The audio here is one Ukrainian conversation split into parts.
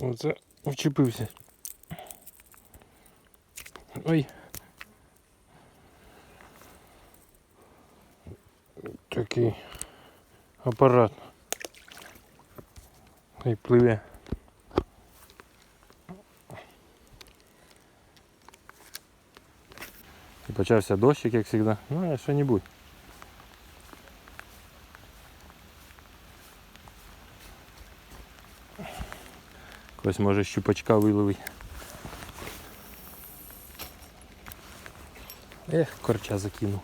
Оце вчепився. Ой. Такий апарат. І пливе. І почався дощик, як завжди. Ну, а що-небудь. Хтось може щупачка виловить. Ех, корча закинув.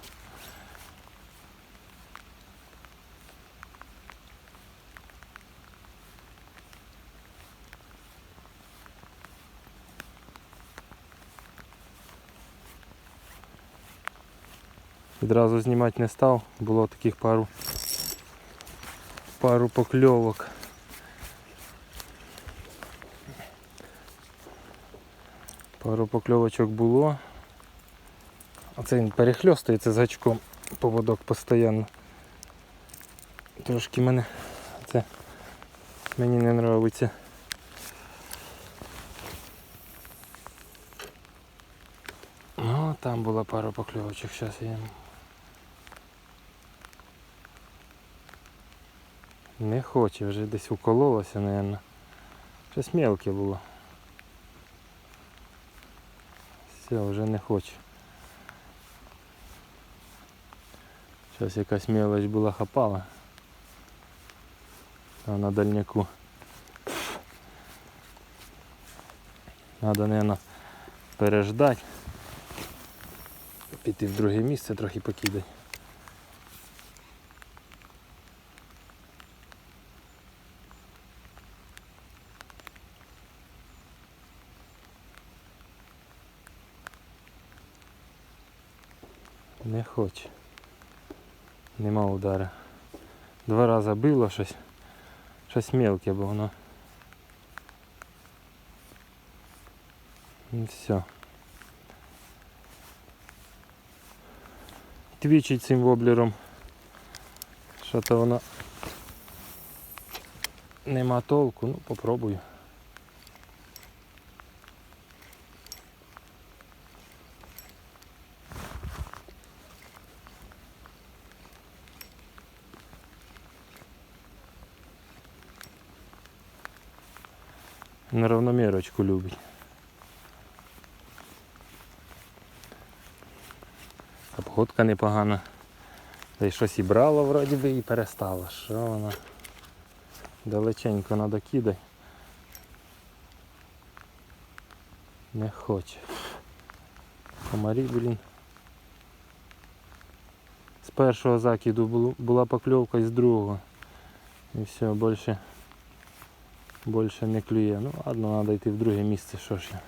Відразу знімати не став, було таких пару пару покльовок. Пару покльовочок було. А це він перехльостується з гачком поводок постійно. Трошки мене це мені не подобається. Ну, там була пара покльовочок, зараз я. Не хоче, вже десь укололося, мабуть. Щось мелке було. Все, вже не хочу. Зараз якась мелочь була хапала. А на дальняку. Треба, мабуть, переждати. Піти в друге місце трохи покидати. Не хоче. Нема удара. Два рази било щось. Щось мелке, бо воно. І все. Твічить цим воблером. Що то воно нема толку, ну попробую. Неравномірочку любить. А погодка непогана. Та й щось і брало вроді би і перестало. Що воно? Далеченько треба кидати. Не хоче. Комарі, блін. З першого закиду була покльовка і з другого. І все, більше, більше не клює. Ну ладно, треба йти в друге місце, що ж. я.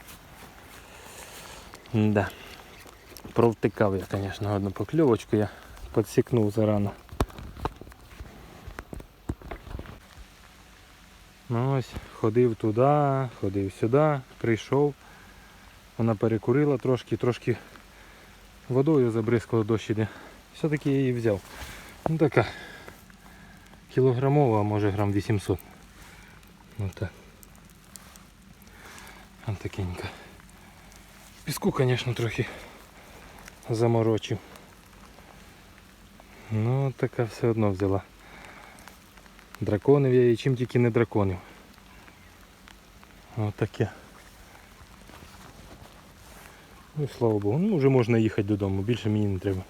Да. Провтикав я, звісно, одну покльовочку, я підсікнув зарано. Ну ось, ходив туди, ходив сюди, прийшов. Вона перекурила трошки, трошки водою забризкала дощ іде. Все-таки я її взяв. Ну така кілограмова, може грам 800. Ну так. Ось такенька. Піску, звісно, трохи заморочив. Ну, така все одно взяла. Драконів я її чим тільки не драконив. Отаке. Ну і слава Богу, ну вже можна їхати додому, більше мені не треба.